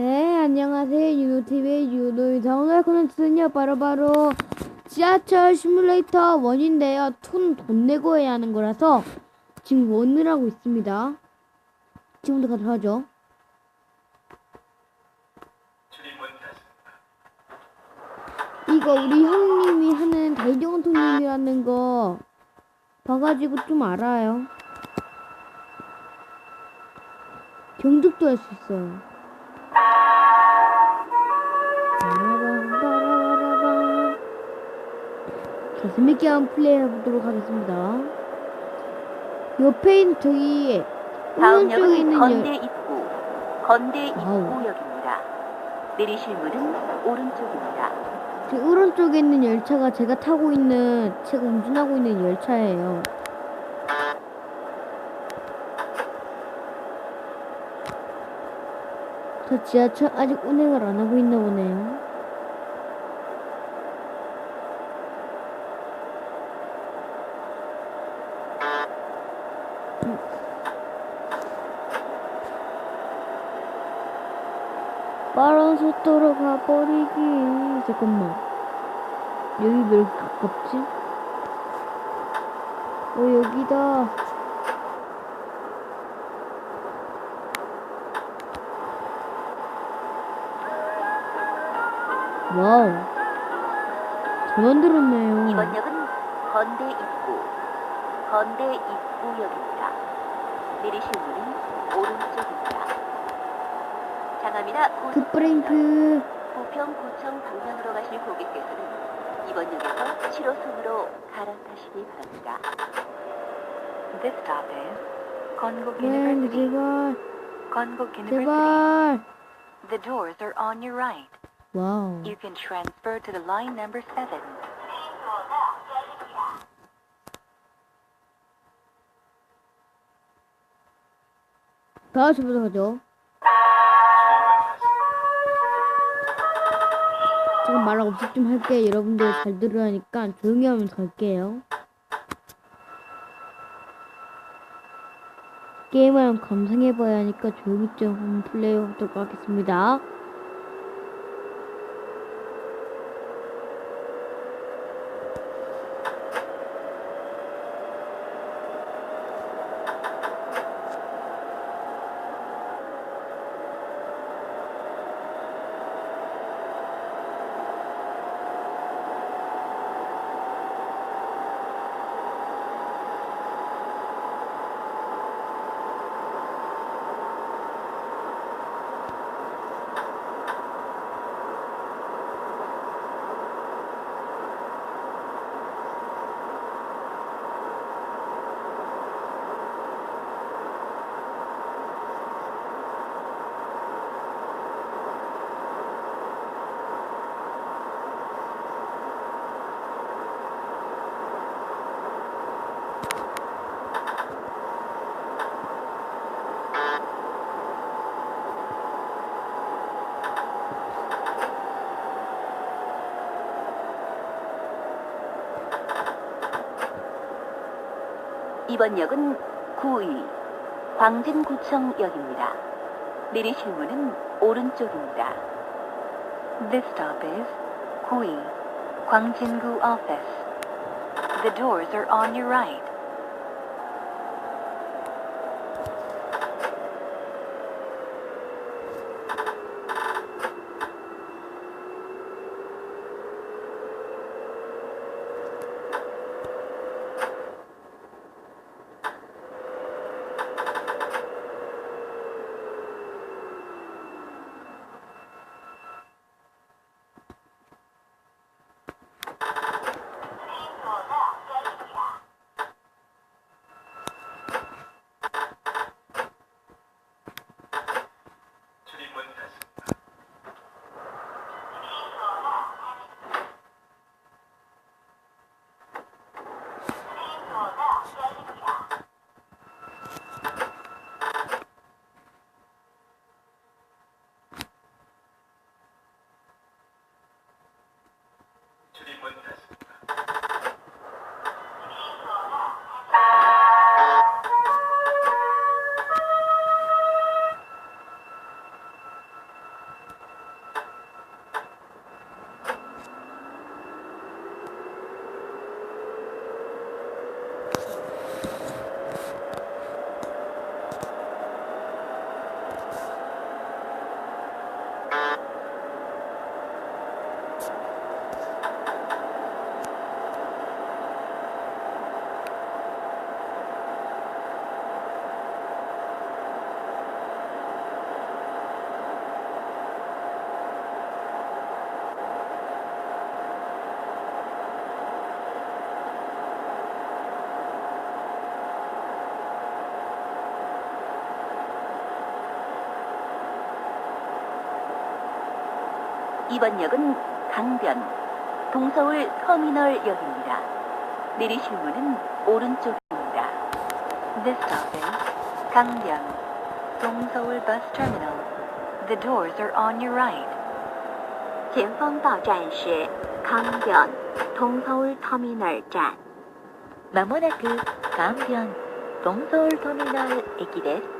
네, 안녕하세요. 유노TV의 유노입니다. 오늘 콘텐츠는요, 바로 바로 지하철 시뮬레이터 원인데요. 톤돈 내고 해야 하는 거라서 지금 원을 하고 있습니다. 지금부터 가도록 하죠. 이거 우리 형님이 하는 달경통님이라는 거 봐가지고 좀 알아요. 경득도 할 수 있어요. 자, 재밌게 한번 플레이 해 보도록 하겠습니다. 옆에 있는 저기 다음 오른쪽에 역은 있는 건대 여, 입구, 건대 와우. 입구역입니다. 내리실 문은 오른쪽입니다. 저 오른쪽에 있는 열차가 제가 타고 있는 제가 운전하고 있는 열차예요. 저 지하철 아직 운행을 안 하고 있나 보네요. 음. 빠른 속도로 가버리기. 잠깐만. 여기 왜 이렇게 가깝지? 어, 여기다. 와우. 잘 만들었네요. 이번 역은 건대 입구, 건대 입구역입니다. 내리실 문은 오른쪽입니다. 장암이나 고속도로나 굿브레이크. 부평 구청 방면으로 가실 고객께서는 이번 역에서 7호선으로 갈아타시기 바랍니다. This stop is 건국 네. 제발. 건국. 제발. The doors are on your right. 와우. You can transfer to the line number 7. 다 저보다 가죠. 지금 말 없이 좀 할게. 여러분들 잘 들으라니까 조용히 하면서 갈게요. 게임을 한번 감상해봐야 하니까 조용히 좀 한번 플레이해보도록 하겠습니다. 이번 역은 9위 광진구청역입니다. 내리실 문은 오른쪽입니다. This stop is 9위 광진구 office. The doors are on your right. 이번 역은 강변, 동서울 터미널역입니다. 내리실 문은 오른쪽입니다. This stop is 강변, 동서울 bus terminal. The doors are on your right. 前方到站是강변 동서울 터미널 站.まもなく강변 동서울 터미널駅です.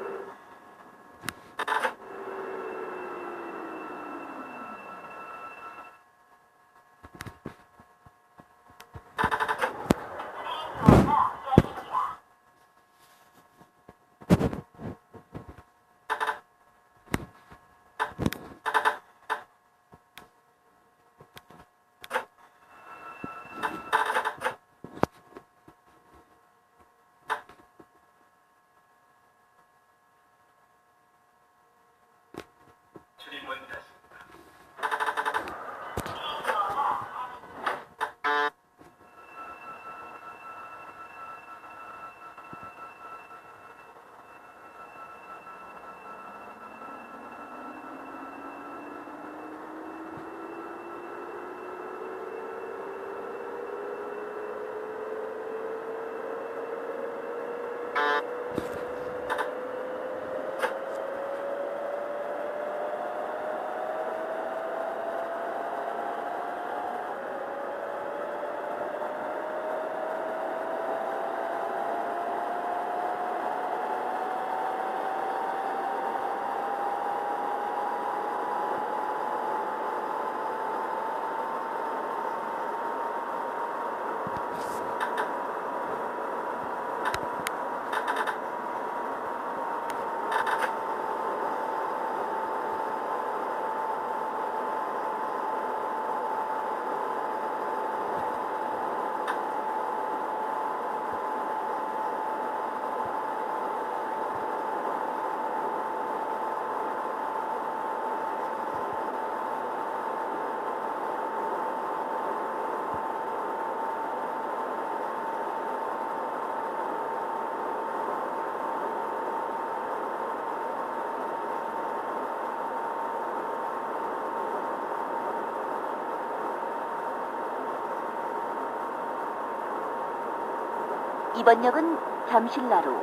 이번 역은 잠실나루,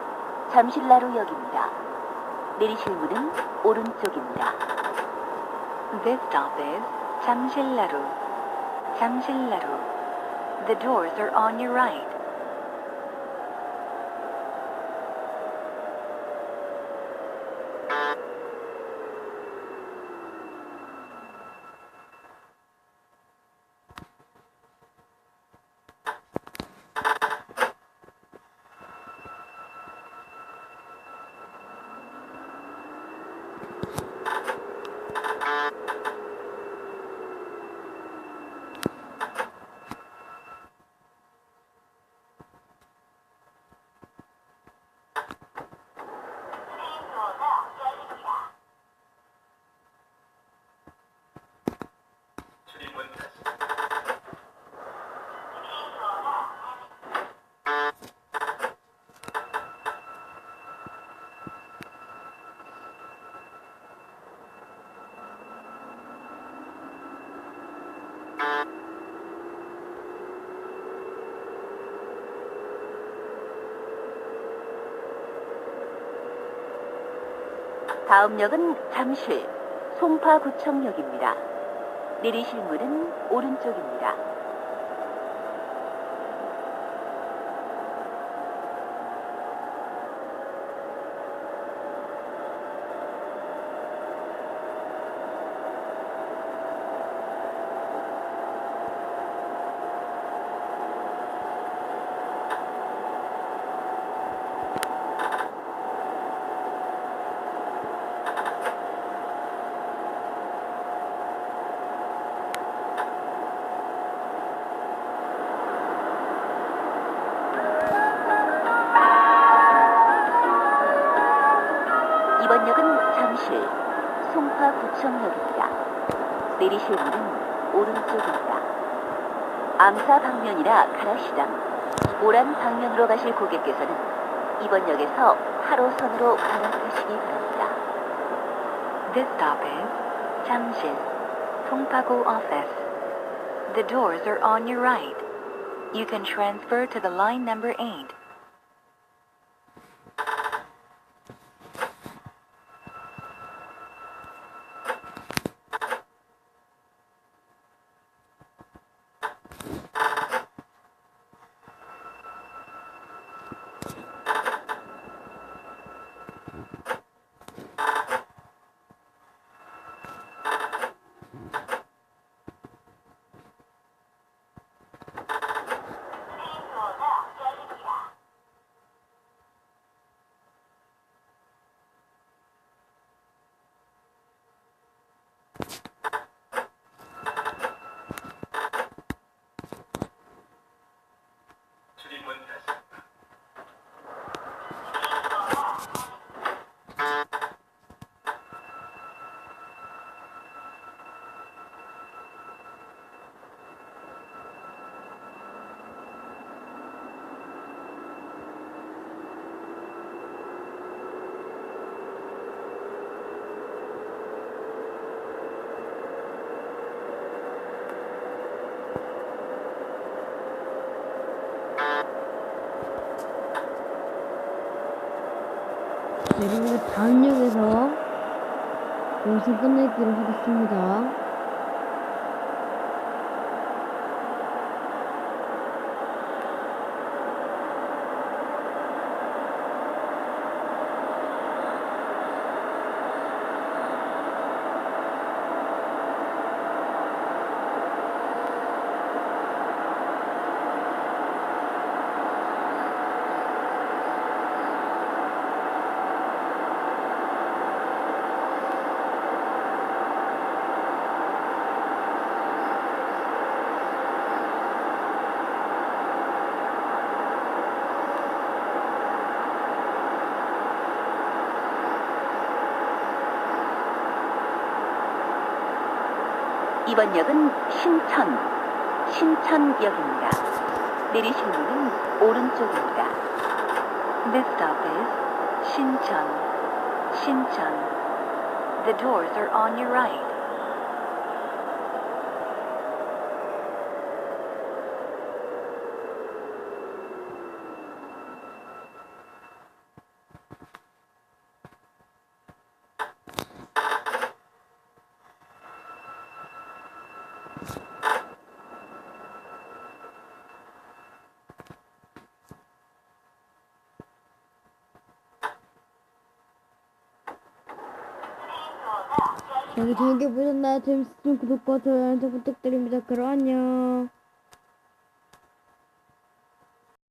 잠실나루역입니다. 내리실 문은 오른쪽입니다. This stop is 잠실나루, 잠실나루. The doors are on your right. 다음 역은 잠실, 송파구청역입니다. 내리실 문은 오른쪽입니다. 역은 잠실, 송파구청역입니다. 내리실 문은 오른쪽입니다. 암사 방면이나 가락시장, 모란 방면으로 가실 고객께서는 이번 역에서 8호선으로 갈아타시기 바랍니다. This stop is 잠실, Tongpago office. The doors are on your right. You can transfer to the line number 8. 네, 그리고 다음 역에서 영상 끝내기로 하겠습니다. 이번 역은 신천, 신천역입니다. 내리실 문은 오른쪽입니다. This stop is 신천, 신천. The doors are on your right. 여기 재밌게 보셨나요? 재밌으면 구독과 좋아요 부탁드립니다. 그럼 안녕.